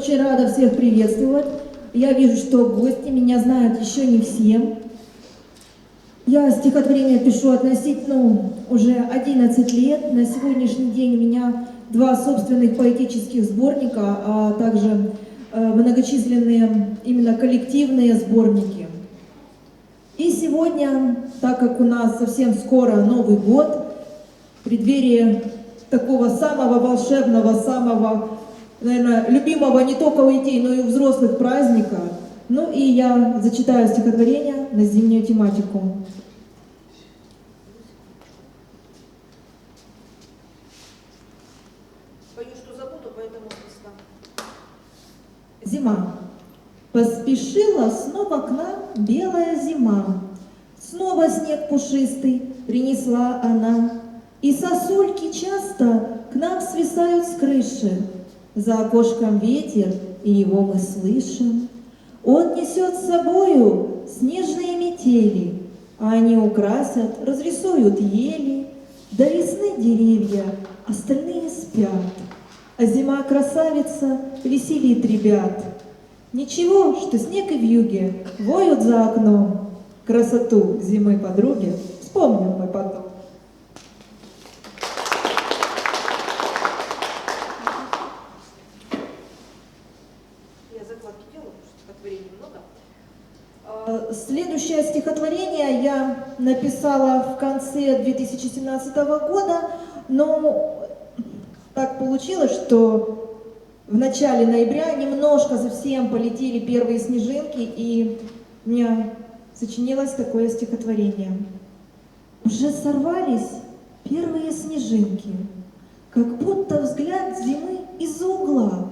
Очень рада всех приветствовать. Я вижу, что гости меня знают еще не все. Я стихотворение пишу относительно уже 11 лет. На сегодняшний день у меня два собственных поэтических сборника, а также э, многочисленные именно коллективные сборники. И сегодня, так как у нас совсем скоро Новый год, в преддверии такого самого волшебного, самого, наверное, любимого не только у детей, но и у взрослых праздника, ну и я зачитаю стихотворение на зимнюю тематику. Боюсь, что забуду, поэтому быстро. Зима. Поспешила снова к нам белая зима. Снова снег пушистый принесла она. И сосульки часто к нам свисают с крыши. За окошком ветер, и его мы слышим. Он несет с собою снежные метели, а они украсят, разрисуют ели. До весны деревья, остальные спят. А зима красавица веселит ребят. Ничего, что снег и вьюги воют за окном. Красоту зимы подруги вспомним мы потом. Я закладки делаю, потому что стихотворений много. А, Следующее стихотворение я написала в конце 2017 года, но так получилось, что в начале ноября немножко совсем полетели первые снежинки, и у меня сочинилось такое стихотворение. Уже сорвались первые снежинки, как будто взгляд зимы из-за угла.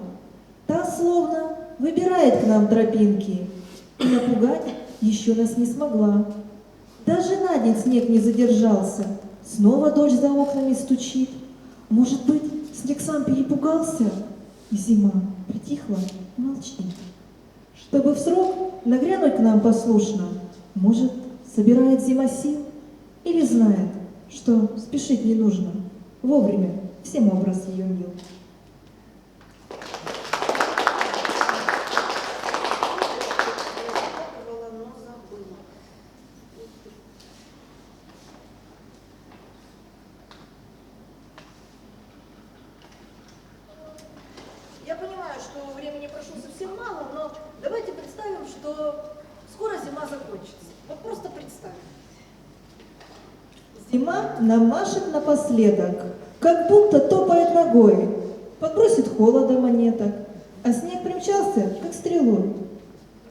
Та словно выбирает к нам тропинки, и напугать еще нас не смогла. Даже на день снег не задержался, снова дождь за окнами стучит. Может быть, снег сам перепугался, и зима притихла молчит. Чтобы в срок нагрянуть к нам послушно, может, собирает зима сил или знает, что спешить не нужно. Вовремя всем образ ее мил. Записывала, но забыла. Ух ты. Я понимаю, что времени прошло совсем мало, но давайте представим, что скоро зима закончится. Вот просто представим. Зима нам машет напоследок, как будто топает ногой, подбросит холода монеток, а снег примчался, как стрелой.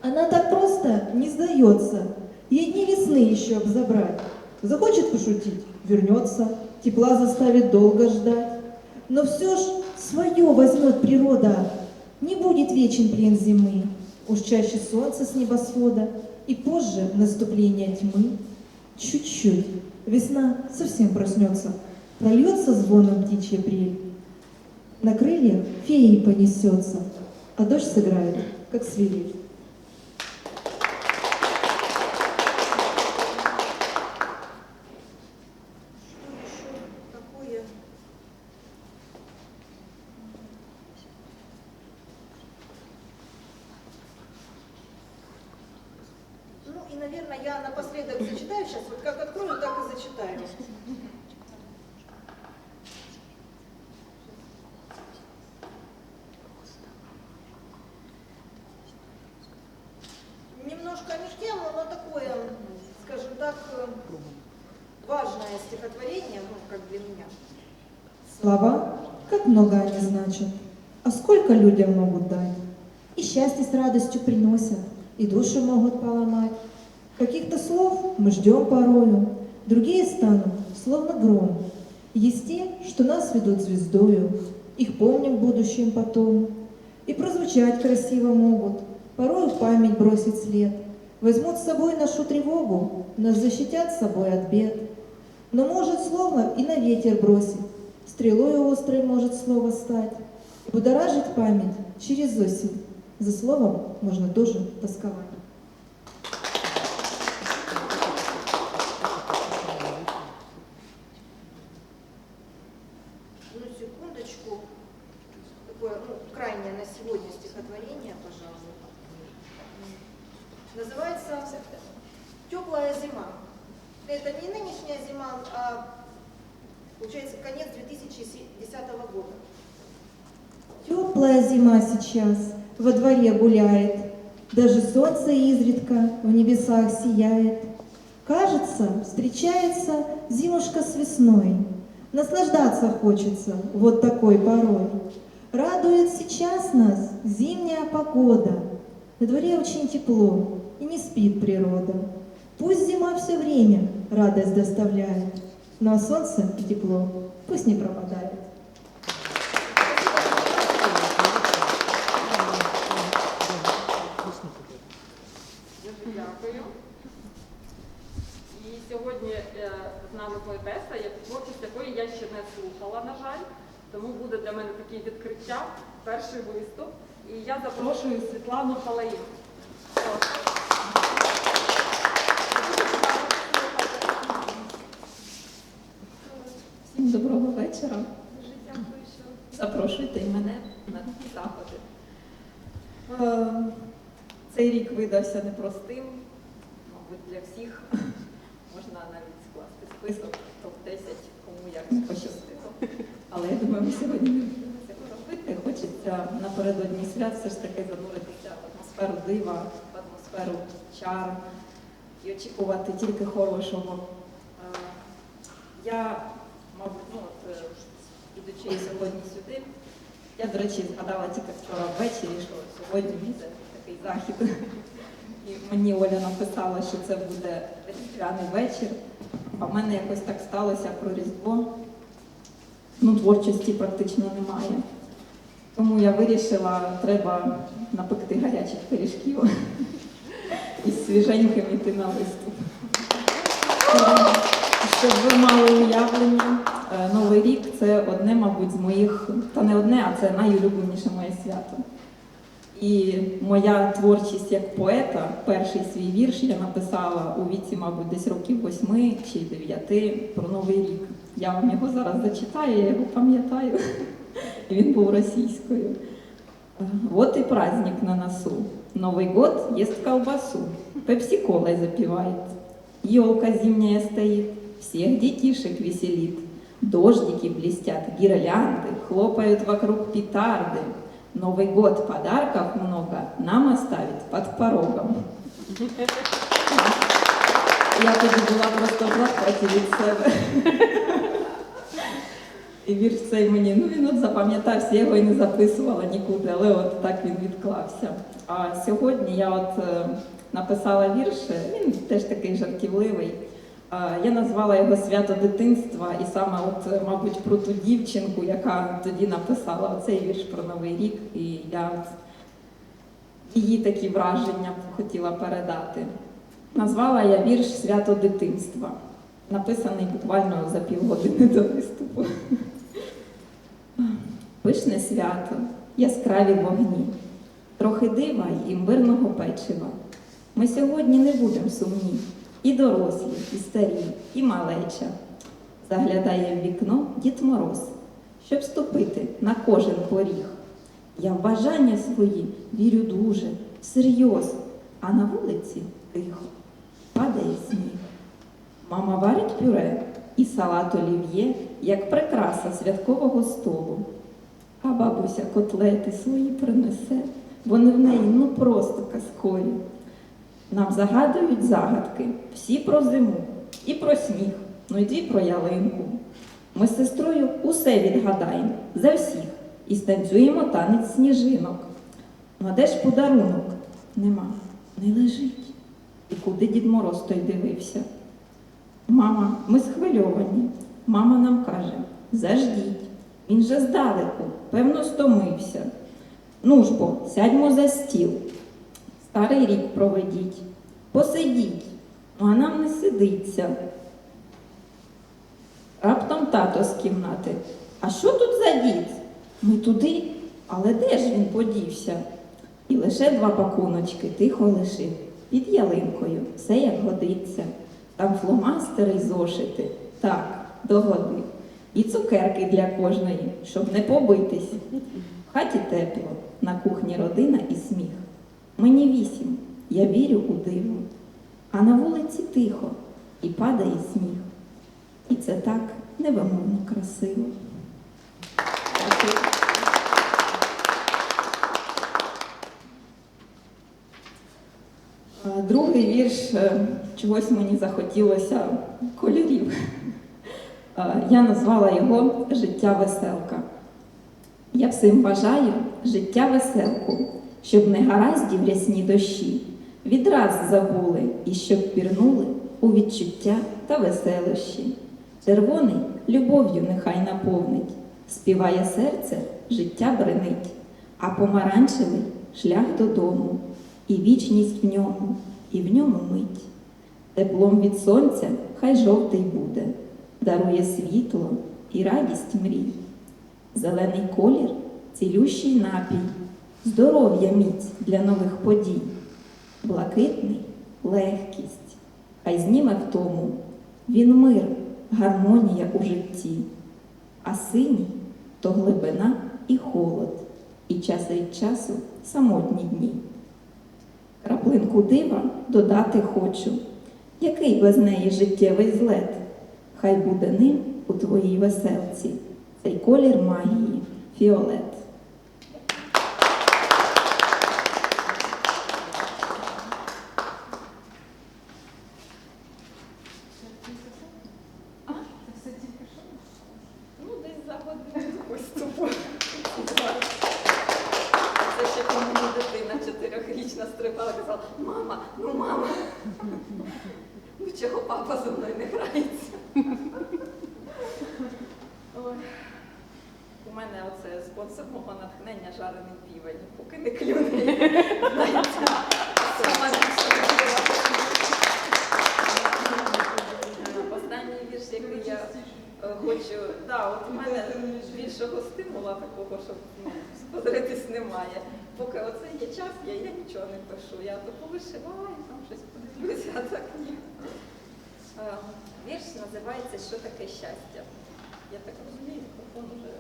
Она так просто не сдается, ей дни весны еще обзабрать. Захочет пошутить, вернется, тепла заставит долго ждать. Но все ж свое возьмет природа, не будет вечен плен зимы, уж чаще солнце с небосвода, и позже наступление тьмы. Чуть-чуть, весна совсем проснется, прольется звоном птичья прель. На крыльях феи понесется, а дождь сыграет, как свирель. Такое, скажем так, важное стихотворение, ну, как для меня. Слова, как много они значат, а сколько людям могут дать. И счастье с радостью приносят, и душу могут поломать. Каких-то слов мы ждем порою, другие станут, словно гром. Есть те, что нас ведут звездою, их помним в будущем потом. И прозвучать красиво могут, порою в память бросить след. Возьмут с собой нашу тревогу, нас защитят собой от бед. Но может слово и на ветер бросить, стрелой острой может слово стать. И будоражить память через осень, за словом можно тоже тосковать. Ну, секундочку. такое, ну, крайнее на сегодня стихотворение, пожалуй. Называется «Теплая зима». Это не нынешняя зима, а, получается, конец 2010 года. Теплая зима сейчас во дворе гуляет, Даже солнце изредка в небесах сияет. Кажется, встречается зимушка с весной. Наслаждаться хочется вот такой порой. Радует сейчас нас зимняя погода. На дворе очень тепло и не спит природа. Пусть зима все время радость доставляет, но солнце и тепло пусть не пропадает. Дякую. І сьогодні е, з нами поетеса, як якої я ще не слухала, на жаль. Тому буде для мене таке відкриття, перший виступ. І я запрошую Світлану Палаїн. Всім доброго вечора. Дуже дякую, що Запрошуйте і мене на ці заходи. Е, Цей рік видався непростим, мабуть, для всіх. Можна навіть скласти список топ-10, кому як пощастило. Але я думаю, ми сьогодні не будемо цього робити. Хочеться напередодні свят все ж таки зануритися в атмосферу дива, в атмосферу чар і очікувати тільки хорошого. Е, Я, мабуть, ну от е, ідучи сьогодні сюди, я, до речі, згадала тільки вчора ввечері, що сьогодні буде такий захід. І мені Оля написала, що це буде різдвяний вечір. А в мене якось так сталося про Різдво. Ну, творчості практично немає. Тому я вирішила, треба напекти гарячих пиріжків і свіженьким йти на виступ. Щоб ви мали уявлення, е, Новий рік це одне, мабуть, з моїх, та не одне, а це найулюбленіше моє свято. І моя творчість як поета, перший свій вірш я написала у віці, мабуть, десь років восьми чи дев'яти про Новий рік. Я вам його зараз зачитаю, я його пам'ятаю. І він був російською. Вот и праздник на носу. Новый год ест колбасу. Пепси-колой запивает. Елка зимняя стоит, всех детишек веселит. Дождики блестят, гирлянды, хлопают вокруг петарды. Новый год подарков много нам оставит под порогом. Я тоді була просто в захваті від себе. І вірш цей мені, ну він от запам'ятався, я його і не записувала нікуди, але от так він відклався. А сьогодні я от е, написала вірш, він теж такий жартівливий. Е, Я назвала його Свято дитинства, і саме, от, е, мабуть, про ту дівчинку, яка тоді написала цей вірш про Новий рік, і я її такі враження хотіла передати. Назвала я вірш Свято дитинства, написаний буквально за півгодини до виступу. Пишне свято, яскраві вогні, трохи дива й імбирного печива. Ми сьогодні не будемо сумні, і дорослі, і старі, і малеча. Заглядає в вікно Дід Мороз, щоб ступити на кожен поріг. Я в бажання свої вірю дуже, всерйоз, а на вулиці тихо, падає сніг. Мама варить пюре і салат олів'є, як прикраса святкового столу. А бабуся котлети свої принесе, вони в неї ну просто казкові. Нам загадують загадки всі про зиму і про сніг, ну й дві про ялинку. Ми з сестрою усе відгадаємо за всіх і станцюємо танець сніжинок. Ну а де ж подарунок? Нема, не лежить. І куди Дід Мороз той дивився? Мама, ми схвильовані. Мама нам каже: заждіть, він же здалеку, певно, стомився. Ну ж бо, сядьмо за стіл. Старий рік проведіть, посидіть, ну а нам не сидиться. Раптом тато з кімнати. А що тут за дід? Ми туди, але де ж він подівся? І лише два пакуночки тихо лишив під ялинкою, все як годиться. Там фломастери й зошити. Так, догодив. і цукерки для кожної, щоб не побитись. В хаті тепло, на кухні родина і сміх. Мені вісім, я вірю у диво, а на вулиці тихо і падає сміх. І це так невимовно красиво. Другий вірш е, чогось мені захотілося кольорів. Я назвала його Життя веселка. Я всім бажаю життя веселку, щоб не гараздів рясні дощі, відраз забули і щоб пірнули у відчуття та веселощі. Червоний любов'ю нехай наповнить, співає серце, життя бренить, а помаранчевий шлях додому, і вічність в ньому, і в ньому мить. Теплом від сонця хай жовтий буде, дарує світло і радість мрій. Зелений колір цілющий напій, здоров'я міць для нових подій, блакитний легкість, хай зніме втому, він мир, гармонія у житті, а синій то глибина і холод, і час від часу самотні дні. Краплинку дива додати хочу, який без неї життєвий злет, хай буде ним у твоїй веселці цей колір магії фіолет. Ну, десь за годину виступу. Це ще коли мені дитина чотирьохрічна стрибала, казала, мама, ну мама. Ну чого папа зі мною не грається? У мене оце спонсор мого натхнення жарений півень, поки не клюне. Останній вірш, який я е, хочу, да, от у мене більшого стимула такого, щоб ну, немає. Поки оце є час, я нічого не пишу. Я то повишиваю, там щось подивлюся, а так ні. Вірш називається Що таке щастя? Я так розумію, мікрофон уже.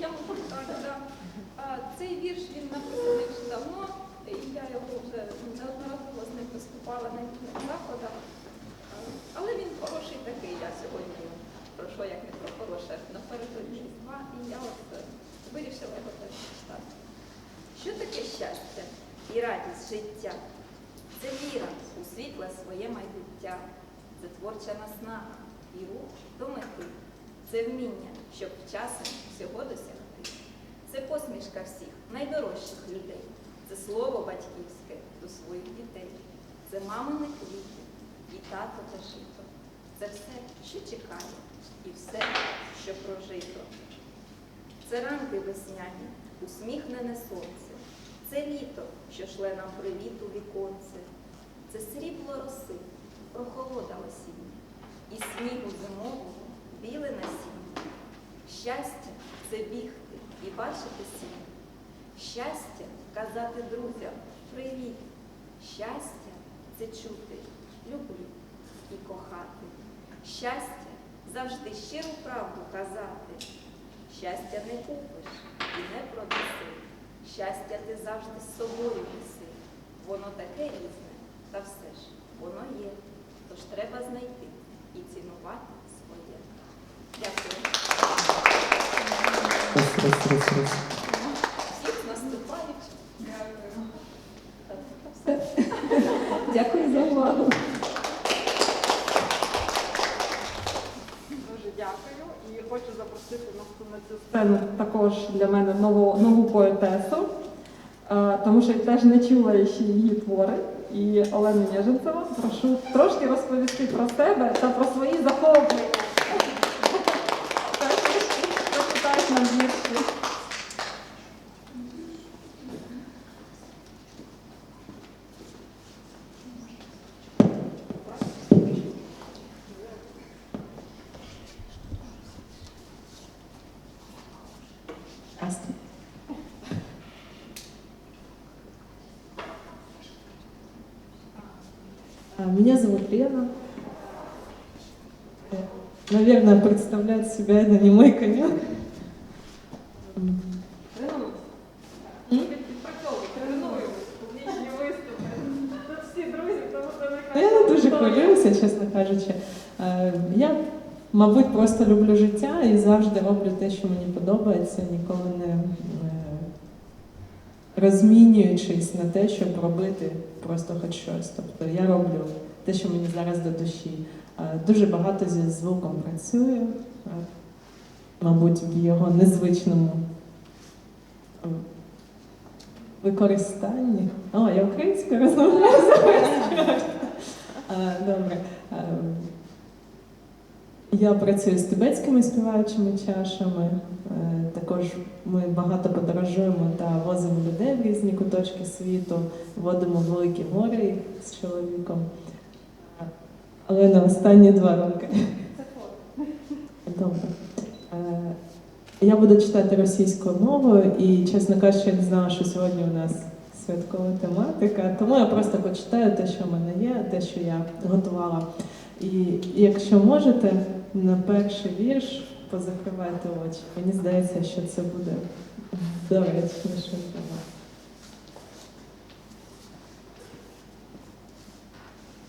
Я можу так, так. Цей вірш він написаний вже давно, і я його вже неодноразово з ним виступала на різних заходах. А, Але він хороший такий, я сьогодні про що як не про хороше, напередодні Різдва, і я от е, вирішила його теж читати. Що таке щастя і радість життя? Це віра у світле своє майбуття, це творча наснага і рух до мети. Це вміння, щоб вчасно всього досягти. Це посмішка всіх найдорожчих людей. Це слово батьківське до своїх дітей. Це мамини квіти і тато та жито. Це все, що чекає, і все, що прожито. Це ранки весняні, усміхнене сонце. Це літо, що шле нам привіт у віконце. Це срібло роси, прохолода осіння, і снігу зимового біле насіння. Щастя це бігти і бачити сім. Щастя казати друзям привіт. Щастя це чути, люблю і кохати. Щастя завжди щиру правду казати. Щастя не купиш і не продаси. Щастя ти завжди з собою неси. Воно таке різне, та все ж воно є. Тож треба знайти і цінувати своє. Дякую. Всіх з наступаючим. Дякую за увагу. Дуже дякую і хочу запросити на сцену також для мене нову, нову поетесу, е, тому що я теж не чула ще її твори. І Олену Ніженцеву прошу трошки розповісти про себе та про свої захоплення. Прочитаєш нам вірші. Ясно. Меня зовут Лена. Э, Наверное, представлять себя это не мой конек. М, Тренуємося. М? Відпрацьовуй, тренуємось, публічні виступи. Тут всі друзі, тому це не Ну, Я не дуже хвилююся, чесно кажучи. Е, Я, мабуть, просто люблю життя і завжди роблю те, що мені подобається, ніколи не е, розмінюючись на те, щоб робити просто хоч щось. Тобто я роблю те, що мені зараз до душі. Е, Дуже багато зі звуком працюю, е, мабуть, в його незвичному е, використанні. О, я українською розмовляю. Добре. Я працюю з тибетськими співаючими чашами. Також ми багато подорожуємо та возимо людей в різні куточки світу, водимо великі гори з чоловіком. Але на останні два роки. Добре. Е, Я буду читати російською мовою і, чесно кажучи, я не знала, що сьогодні у нас святкова тематика, тому я просто почитаю те, що в мене є, те, що я готувала. І якщо можете, на перший вірш позакривайте очі. Мені здається, що це буде доречніше для вас.